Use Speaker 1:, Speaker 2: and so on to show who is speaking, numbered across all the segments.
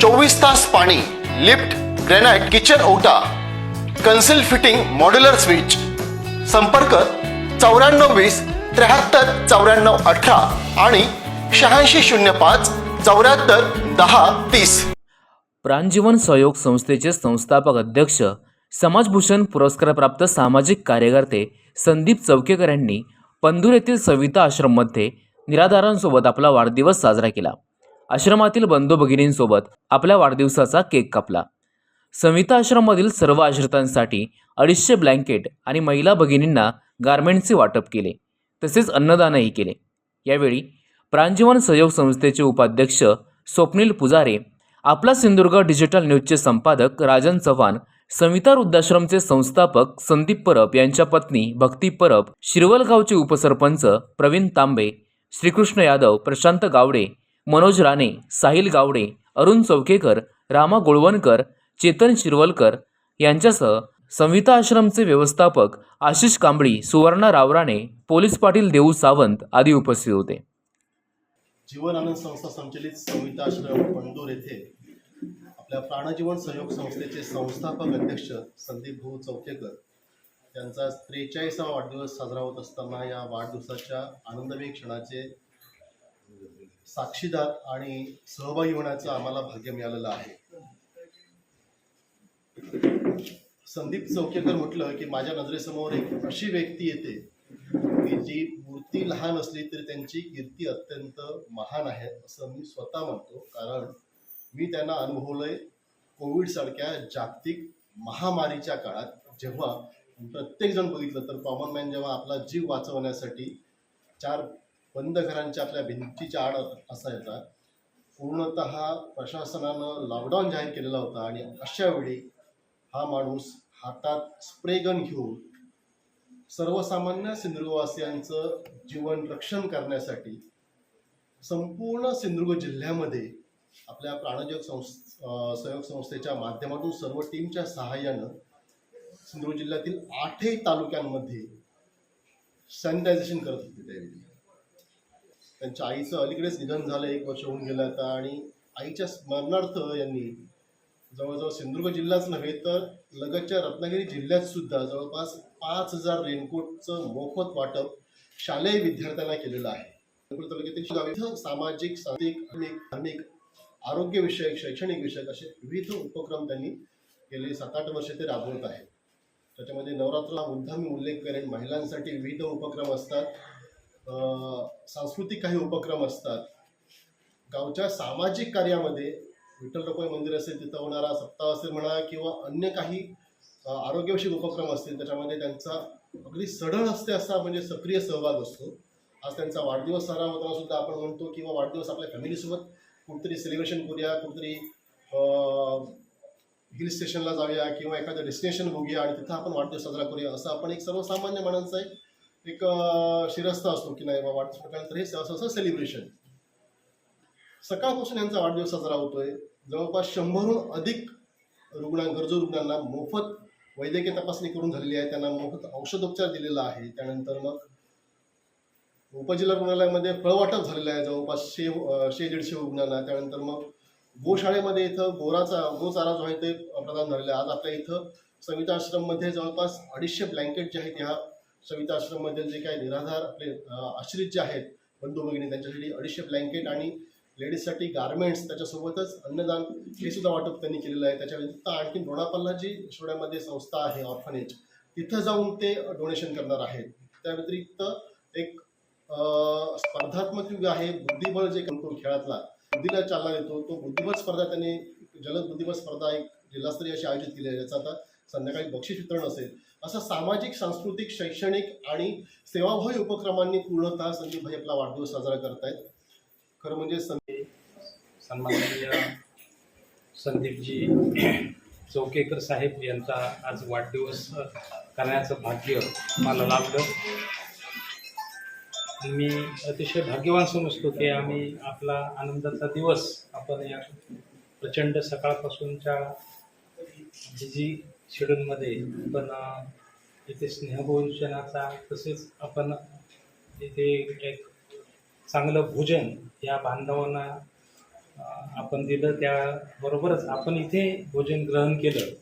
Speaker 1: चोवीस तास पाणी लिफ्ट ग्रेनाइट किचन ओटा कन्सिल फिटिंग मॉड्युलर स्विच. संपर्क चौऱ्याण्णव वीस त्र्याहत्तर चौऱ्याण्णव अठरा आणि शहाऐंशी शून्य पाच चौऱ्याहत्तर दहा तीस.
Speaker 2: प्राणजीवन सहयोग संस्थेचे संस्थापक अध्यक्ष समाजभूषण पुरस्कारप्राप्त सामाजिक कार्यकर्ते संदीप चौकेकर यांनी पंधूर येथील सविता आश्रममध्ये निराधारांसोबत आपला वाढदिवस साजरा केला. आश्रमातील बंधू भगिनींसोबत आपल्या वाढदिवसाचा केक कापला. संहिता आश्रममधील सर्व आश्रितांसाठी अडीचशे ब्लँकेट आणि महिला भगिनींना गारमेंटचे वाटप केले. तसेच अन्नदानही केले. यावेळी प्राणजीवन सहयोग संस्थेचे उपाध्यक्ष स्वप्नील पुजारे आपला सिंधुदुर्ग डिजिटल न्यूजचे संपादक राजन चव्हाण संहिता वृद्धाश्रमचे संस्थापक संदीप परब यांच्या पत्नी भक्ती परब शिरवलगावचे उपसरपंच प्रवीण तांबे श्रीकृष्ण यादव प्रशांत गावडे मनोज राणे साहिल गावडे अरुण चौकेकर रामा गोळवणकर चेतन शिरवलकर यांच्यासह संविता आश्रमचे व्यवस्थापक आशिष कांबळी सुवर्णा रावराणे पोलीस पाटील देऊ सावंत आदी उपस्थित होते.
Speaker 3: जीवन आनंद संस्था संचलित संहिता आश्रम पंडूर येथे आपल्या प्राणजीवन सहयोग संस्थेचे संस्थापक अध्यक्ष संदीप भाऊ चौकेकर यांचा त्रेचाळीसावा वाढदिवस साजरा होत असताना या वाढदिवसाच्या आनंदमयी क्षणाचे साक्षीदार आणि सहभागी होण्याचं आम्हाला भाग्य मिळालेलं आहे. संदीप चौकेकर म्हटलं की माझ्या नजरेसमोर एक अशी व्यक्ती येते की जी मूर्ती लहान असली तरी त्यांची कीर्ती अत्यंत महान आहे असं मी स्वतः म्हणतो. कारण मी त्यांना अनुभवलंय कोविड सारख्या जागतिक महामारीच्या काळात. जेव्हा प्रत्येक जण बघितलं तर कॉमन मॅन जेव्हा आपला जीव वाचवण्यासाठी चार बंद घरांच्या आपल्या भिंतीच्या आड असायचा पूर्णत प्रशासनानं लॉकडाऊन जाहीर केलेला होता आणि अशा वेळी हा माणूस हातात स्प्रेगन घेऊन सर्वसामान्य सिंधुदुर्गवासियांचं जीवन रक्षण करण्यासाठी संपूर्ण सिंधुदुर्ग जिल्ह्यामध्ये आपल्या प्राणजग संस सहयोग संस्थेच्या माध्यमातून सर्व टीमच्या सहाय्यानं सिंधुदुर्ग जिल्ह्यातील आठही तालुक्यांमध्ये सॅनिटायझेशन करत होते त्यावेळी. त्यांच्या आईचं अलीकडेच निधन झालं एक वर्ष होऊन गेलं आता. आणि आईच्या स्मरणार्थ यांनी जवळजवळ सिंधुदुर्ग जिल्हाच नव्हे तर लगतच्या रत्नागिरी जिल्ह्यात सुद्धा जवळपास पाच हजार रेनकोटचं मोफत वाटप शालेय विद्यार्थ्यांना केलेलं आहे. तालुक्यातील सामाजिक सांस्कृतिक धार्मिक धार्मिक आरोग्यविषयक शैक्षणिक विषयक असे विविध उपक्रम त्यांनी गेले सात आठ वर्षे ते राबवत आहेत. त्याच्यामध्ये नवरात्र हा मुद्दा मी उल्लेख करेन. महिलांसाठी विविध उपक्रम असतात. सांस्कृतिक काही उपक्रम असतात. गावच्या सामाजिक कार्यामध्ये विठ्ठल रखुमाई मंदिर असेल तिथं होणारा सप्ताह असेल म्हणा किंवा अन्य काही आरोग्यविषयक उपक्रम असतील त्याच्यामध्ये त्यांचा अगदी सढळ असते असा म्हणजे सक्रिय सहभाग असतो. आज त्यांचा वाढदिवस साजरा होताना सुद्धा आपण म्हणतो किंवा वाढदिवस आपल्या फॅमिलीसोबत कुठेतरी सेलिब्रेशन करूया कुठेतरी हिल स्टेशनला जाऊया किंवा एखादं डेस्टिनेशन बघूया आणि तिथं आपण वाढदिवस साजरा करूया असं आपण एक सर्वसामान्य माणसाचा आहे. एक शिरस्ता असतो की नाही बाबा वाढदिवस हे असं असं सेलिब्रेशन सकाळपासून यांचा वाढदिवस साजरा होतोय. जवळपास शंभरहून अधिक रुग्णां गरजू रुग्णांना मोफत वैद्यकीय तपासणी करून झालेली आहे. त्यांना मोफत औषधोपचार दिलेला आहे. त्यानंतर मग उपजिल्हा रुग्णालयामध्ये फळवाटप झालेलं आहे. जवळपास शे शे दीडशे रुग्णांना. त्यानंतर मग गोशाळेमध्ये इथं गोराचा गोचारा जो आहे ते प्रदान झालेला आहे. आज आपल्या इथं सविता आश्रममध्ये जवळपास अडीचशे ब्लँकेट जे आहेत ह्या सविता आश्रममध्ये जे काही निराधार आपले आश्रित जे आहेत बंधू भगिनी त्यांच्यासाठी अडीचशे ब्लँकेट आणि लेडीजसाठी गार्मेंट्स त्याच्यासोबतच अन्नदान हे सुद्धा वाटप त्यांनी केलेलं आहे. त्याच्या व्यतिरिक्त आणखी दोडापल्ला जी शिवड्यामध्ये संस्था आहे ऑर्फनेज तिथं जाऊन ते डोनेशन करणार आहेत. त्या व्यतिरिक्त एक स्पर्धात्मक युग आहे. बुद्धिबळ जे करतो खेळातला बुद्धीला चालना देतो तो बुद्धिबळ स्पर्धा त्यांनी जलद बुद्धिबळ स्पर्धा एक जिल्हास्तरीय अशी आयोजित केली आहे. ज्याचा आता संध्याकाळी बक्षीस वितरण असेल असं सामाजिक सांस्कृतिक शैक्षणिक आणि सेवाभावी उपक्रमांनी पूर्णतः संदीप भाई आपला वाढदिवस साजरा करतायत. खरं म्हणजे संदीप
Speaker 4: सन्माननीय संदीपजी चौकेकर साहेब यांचा आज वाढदिवस करण्याचं भाग्य मला लाभलं मी अतिशय भाग्यवान समजतो की आम्ही आपला आनंदाचा दिवस आपण या प्रचंड सकाळपासूनच्या जी जी शेड्यूलमध्ये आपण इथे स्नेहभोजनाचा तसेच आपण इथे एक चांगलं भोजन या बांधवांना आपण दिलं. त्याबरोबरच आपण इथे भोजन ग्रहण केलं.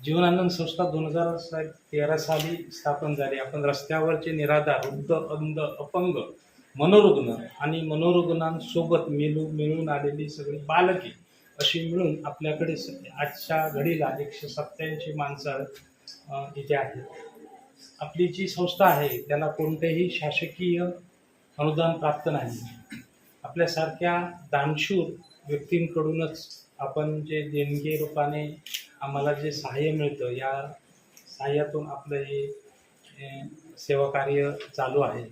Speaker 4: जीवनानंद संस्था दोन हजार सा तेरा साली स्थापन झाली. आपण रस्त्यावरचे निराधार वृद्ध अंध अपंग मनोरुग्ण आणि मनोरुग्णांसोबत मिळू मिळून आलेली सगळी बालके अशी मिळून आपल्याकडे स- आजच्या घडीला एकशे सत्त्याऐंशी माणसं इथे आहेत. आपली जी संस्था आहे त्याला कोणतेही शासकीय अनुदान प्राप्त नाही. आपल्यासारख्या दानशूर व्यक्तींकडूनच आपण जे देणगी रूपाने आम्हाला जे सहाय्य मिळतं या सहाय्यातून आपलं हे सेवाकार्य चालू आहे.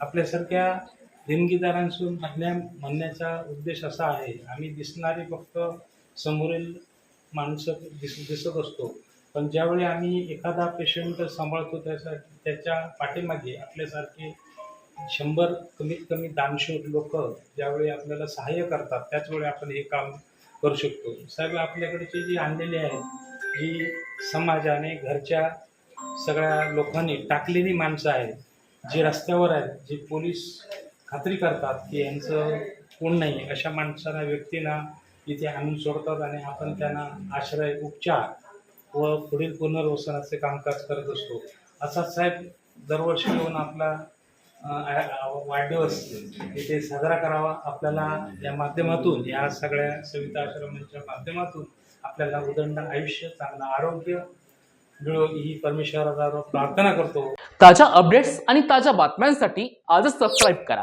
Speaker 4: आपल्यासारख्या देणगीदारांसून म्हणण्या म्हणण्याचा उद्देश असा आहे. आम्ही दिसणारे फक्त समोरील माणसं दिस दिसत असतो. पण ज्यावेळी आम्ही एखादा पेशंट सांभाळतो त्यासाठी त्याच्या पाठीमागे आपल्यासारखे शंभर कमीत कमी दानशूर लोक ज्यावेळी आपल्याला सहाय्य करतात त्याचवेळी आपण हे काम करू शकतो. साहेब आपल्याकडचे जी आणलेली आहेत जी समाजाने घरच्या सगळ्या लोकांनी टाकलेली माणसं आहेत जी रस्त्यावर आहेत जी पोलीस खात्री करतात की यांचं कोण नाही अशा माणसांना व्यक्तींना इथे आणून सोडतात आणि आपण त्यांना आश्रय उपचार व पुढील पुनर्वसनाचे कामकाज करत असतो. असाच साहेब दरवर्षी येऊन आपला वाढदिवस इथे साजरा करावा आपल्याला या माध्यमातून या सगळ्या सविता आश्रमांच्या माध्यमातून आपल्याला उदंड आयुष्य चांगलं आरोग्य मिळो ही परमेश्वराला प्रार्थना करतो.
Speaker 2: ताज्या अपडेट्स आणि ताज्या बातम्यांसाठी आजच सबस्क्राईब करा.